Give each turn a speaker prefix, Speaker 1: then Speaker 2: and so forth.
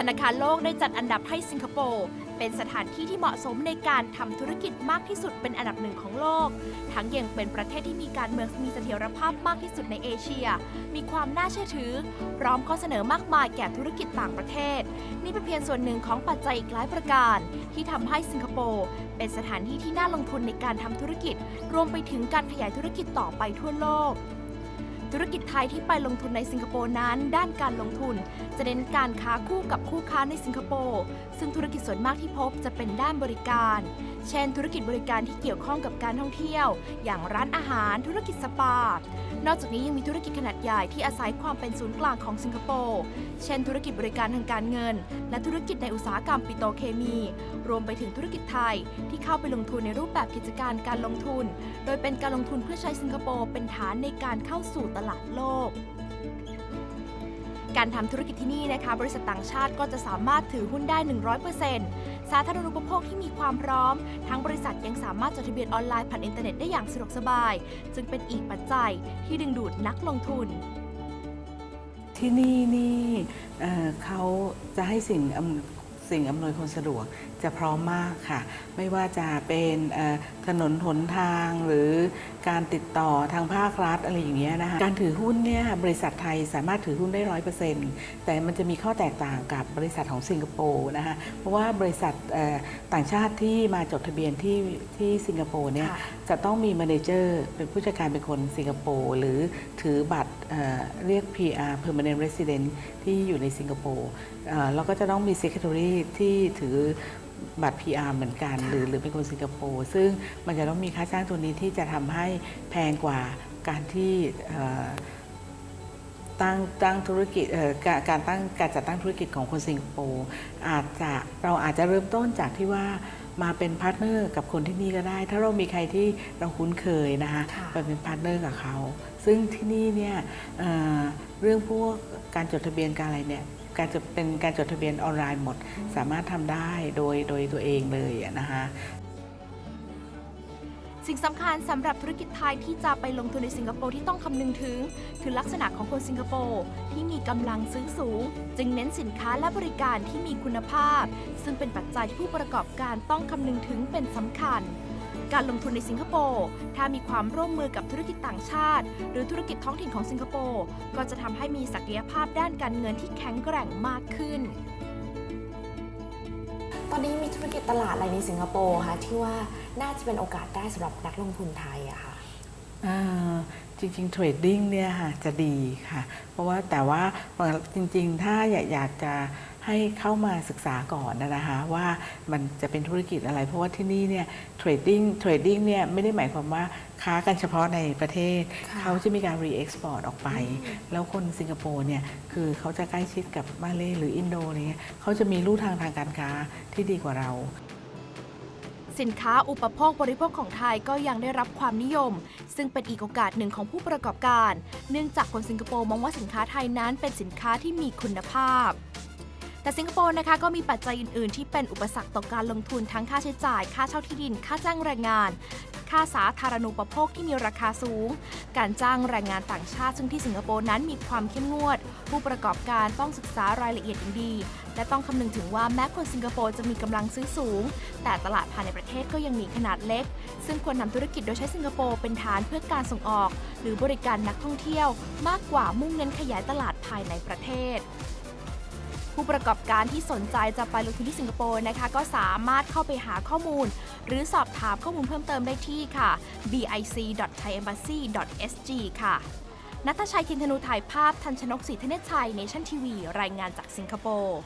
Speaker 1: ธนาคารโลกได้จัดอันดับให้สิงคโปร์เป็นสถานที่ที่เหมาะสมในการทำธุรกิจมากที่สุดเป็นอันดับหนึ่งของโลก ทั้งยังเป็นประเทศที่มีการเมืองมีเสถียรภาพมากที่สุดในเอเชีย มีความน่าเชื่อถือ พร้อมข้อเสนอมากมายแก่ธุรกิจต่างประเทศ นี่เป็นเพียงส่วนหนึ่งของปัจจัยอีกหลายประการ ที่ทำให้สิงคโปร์เป็นสถานที่ที่น่าลงทุนในการทำธุรกิจ รวมไปถึงการขยายธุรกิจต่อไปทั่วโลก ธุรกิจไทยที่ไปลงทุนในสิงคโปร์นั้น ด้านการลงทุน จะเน้นการค้าคู่กับคู่ค้าในสิงคโปร์ซึ่งธุรกิจส่วนมากที่พบจะเป็นด้านบริการ เช่น ธุรกิจบริการที่เกี่ยวข้องกับการท่องเที่ยว อย่างร้านอาหารธุรกิจสปา นอกจากนี้ยังมีธุรกิจขนาดใหญ่ที่อาศัยความเป็นศูนย์กลางของสิงคโปร์เช่น ธุรกิจบริการทางการเงิน และธุรกิจในอุตสาหกรรมปิโตรเคมี รวมไปถึงธุรกิจไทยที่เข้าไปลงทุนในรูปแบบกิจการการลงทุน โดยเป็นการลงทุนเพื่อใช้สิงคโปร์เป็นฐานในการเข้าสู่ตลาดโลก การทำธุรกิจที่นี่นะคะ บริษัทต่างชาติก็จะสามารถถือหุ้นได้ 100%สาธารณูปโภคที่มีความพร้อม ทั้งบริษัทยังสามารถจดทะเบียนออนไลน์ผ่านอินเทอร์เน็ตได้อย่างสะดวกสบาย จึงเป็นอีกปัจจัยที่ดึงดูดนักลงทุน
Speaker 2: ที่นี่นี่เเขาจะให้สิ่งสิ่งอำนวยความสะดวก จะพร้อมมากค่ะ ไม่ว่าจะเป็นเอ่อถนนหนทางหรือการติดต่อทางภาครัฐอะไรอย่างเงี้ยนะคะการถือหุ้นเนี่ยบริษัทไทยสามารถถือหุ้นได้ร้อยเปอร์เซ็นต์แต่มันจะมีข้อแตกต่างกับบริษัทของสิงคโปร์นะคะเพราะว่าบริษัทเอ่อต่างชาติที่มาจดทะเบียนที่ที่สิงคโปร์เนี่ย
Speaker 1: ค่ะ
Speaker 2: จะต้องมีมาเนเจอร์เป็นผู้จัดการเป็นคนสิงคโปร์หรือถือบัตรเอ่อเรียก PR permanent resident ที่อยู่ในสิงคโปร์เอ่อแล้วก็จะต้องมี secretary ที่ถือ บัตร PR เหมือนกัน หรือหรือเป็นคนสิงคโปร์ซึ่งมันจะต้องมีค่าจ้างตัวนี้ที่จะทำให้แพงกว่าการที่เอ่อตั้งตั้งธุรกิจเอ่อการการตั้งการจัดตั้งธุรกิจของคนสิงคโปร์อาจจะเราอาจจะเริ่มต้นจากที่ว่ามาเป็นพาร์ทเนอร์กับคนที่นี่ก็ได้ ถ้าเรามีใครที่เราคุ้นเคยนะคะ
Speaker 1: ค่ะ
Speaker 2: ไปเป็นพาร์ทเนอร์กับเขา ซึ่งที่นี่เนี่ยเอ่อเรื่องพวกการจดทะเบียนการอะไรเนี่ย การจะเป็นการจดทะเบียนออนไลน์หมด สามารถทำได้โดยโดยตัวเองเลยอะนะคะ
Speaker 1: สิ่งสำคัญสำหรับธุรกิจไทยที่จะไปลงทุนในสิงคโปร์ที่ต้องคำนึงถึง คือลักษณะของคนสิงคโปร์ที่มีกำลังซื้อสูง จึงเน้นสินค้าและบริการที่มีคุณภาพ ซึ่งเป็นปัจจัยที่ผู้ประกอบการต้องคำนึงถึงเป็นสำคัญ การลงทุนในสิงคโปร์ ถ้ามีความร่วมมือกับธุรกิจต่างชาติ หรือธุรกิจท้องถิ่นของสิงคโปร์ ก็จะทำให้มีศักยภาพด้านการเงินที่แข็งแกร่งมากขึ้น
Speaker 3: ตอนนี้มีธุรกิจตลาดอะไรในสิงคโปร์คะที่ว่าน่าจะเป็นโอกาสได้สำหรับนักลงทุนไทยอะคะ
Speaker 2: จริงๆเทรดดิ้งเนี่ยค่ะจะดีค่ะ เพราะว่าแต่ว่าจริงๆ ถ้าอยากอยากจะให้เข้ามาศึกษาก่อนนะนะคะว่ามันจะเป็นธุรกิจอะไร เพราะว่าที่นี่เนี่ยเทรดดิ้งเทรดดิ้งเนี่ยไม่ได้หมายความว่าค้ากันเฉพาะในประเทศ
Speaker 3: ค่ะ
Speaker 2: เขาจะมีการรีเอ็กซ์พอร์ตออกไป แล้วคนสิงคโปร์เนี่ยคือเขาจะใกล้ชิดกับมาเลหรืออินโดอะไรเงี้ยเขาจะมีลู่ทางทางการค้าที่ดีกว่าเรา
Speaker 1: สินค้าอุปโภคบริโภคของไทยก็ยังได้รับความนิยม ซึ่งเป็นอีกโอกาสหนึ่งของผู้ประกอบการ เนื่องจากคนสิงคโปร์มองว่าสินค้าไทยนั้นเป็นสินค้าที่มีคุณภาพแต่สิงคโปร์นะคะก็มีปัจจัยอื่น ๆ ที่เป็นอุปสรรคต่อการลงทุนทั้งค่าใช้จ่าย ค่าเช่าที่ดิน ค่าจ้างแรงงาน ค่าสาธารณูปโภคที่มีราคาสูง การจ้างแรงงานต่างชาติซึ่งที่สิงคโปร์นั้นมีความเข้มงวด ผู้ประกอบการต้องศึกษารายละเอียดอย่างดี และต้องคำนึงถึงว่าแม้คนสิงคโปร์จะมีกำลังซื้อสูง แต่ตลาดภายในประเทศก็ยังมีขนาดเล็ก ซึ่งควรนำธุรกิจโดยใช้สิงคโปร์เป็นฐานเพื่อการส่งออก หรือบริการนักท่องเที่ยว มากกว่ามุ่งเน้นขยายตลาดภายในประเทศ ผู้ประกอบการที่สนใจจะไปลงทุนที่สิงคโปร์นะคะ ก็สามารถเข้าไปหาข้อมูล หรือสอบถามข้อมูลเพิ่มเติมได้ที่ค่ะ bic.thaiembassy.sg ค่ะนัทชัยทินธนูถ่ายภาพทันชนกศรีธเนศชัยเนชั่นทีวี รายงานจากสิงคโปร์